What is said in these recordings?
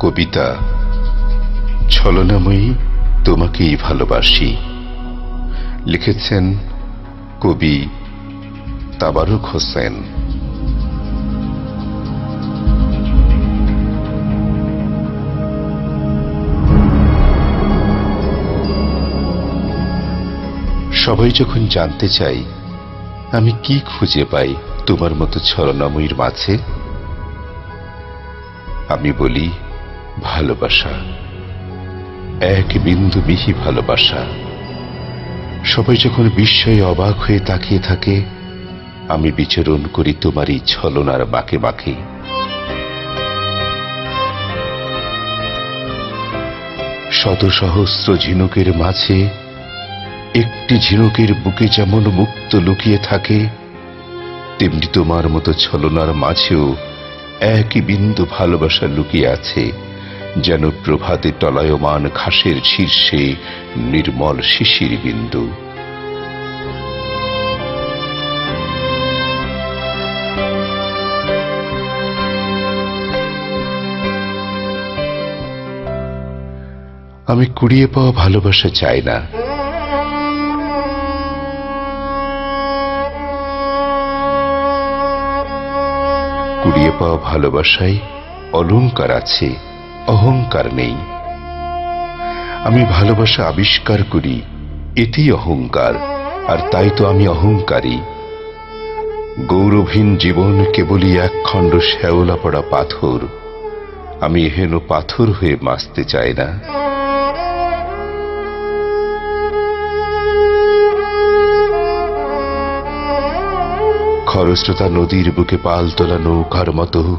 কবিতা। ছলনাময়ী, তোমাকেই ভালোবাসি। লিখেছেন কবি তাবারুক হোসেন। সবাই যখন জানতে চাই আমি কি খুঁজে পাই তোমার মতো ছলনাময়ীর মাঝে? আমি বলি ভালোবাসা। এক বিন্দু মিহি ভালোবাসা। সবাই যখন বিস্ময়ে অবাক হয়ে তাকিয়ে থাকে, আমি বিচরণ করি তোমার এই ছলনার বাঁকে বাঁকে। শত সহস্র ঝিনুকের মাঝে, একটি ঝিনুকের বুকে যেমন মুক্ত লুকিয়ে থাকে, তেমনি তোমার মতো ছলনার মাঝেও একই বিন্দু ভালোবাসা লুকিয়ে আছে। যেন প্রভাতে টলায়মান ঘাসের শীর্ষে নির্মল শিশির বিন্দু। আমি কুড়িয়ে পাওয়া ভালোবাসা চাই না। কুড়িয়ে পাওয়া ভালোবাসায় অলংকার আছে। অহংকার নেই। আমি ভালোবাসা আবিষ্কার করি, এটি অহংকার, আর তাই তো আমি অহংকারী। গৌরবহীন জীবন কেবলই এক খণ্ড শ্যাওলা পড়া পাথর। আমি হেন পাথর হয়ে বাঁচতে চাই না। খরস্রোতা নদীর বুকে পাল তোলা নৌকার মতো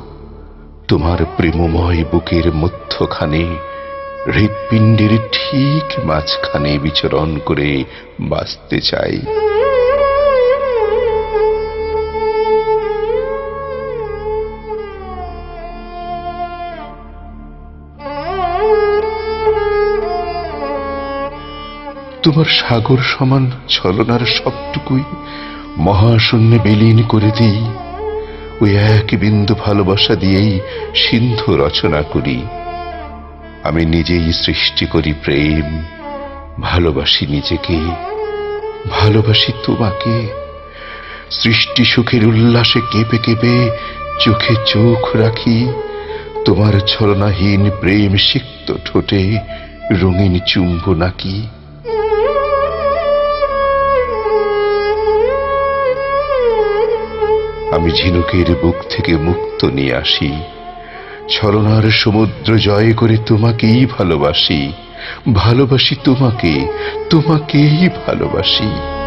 তোমার প্রেমময় বুকের মধ্যখানে, হৃৎপিণ্ডের ঠিক মাঝখানে বিচরণ করে বাঁচতে চাই। তোমার সাগর সমান ছলনার সবটুকুই মহাশূন্যে বিলীন করে দিই। ওই এক বিন্দু ভালোবাসা দিয়েই সিন্ধু রচনা করি। আমি নিজেই সৃষ্টি করি প্রেম, ভালোবাসি নিজেকে, ভালোবাসি তোমাকে। সৃষ্টি সুখের উল্লাসে কেঁপে কেঁপে চোখে চোখ রাখি, তোমার ছলনাহীন প্রেম সিক্ত ঠোঁটে রঙিন চুম্ব নাকি। আমি ঝিনুকের বুক থেকে মুক্ত নিয়ে আসি। ছলনার সমুদ্র জয় করে তোমাকেই ভালোবাসি। ভালোবাসি তোমাকে, তোমাকেই ভালোবাসি।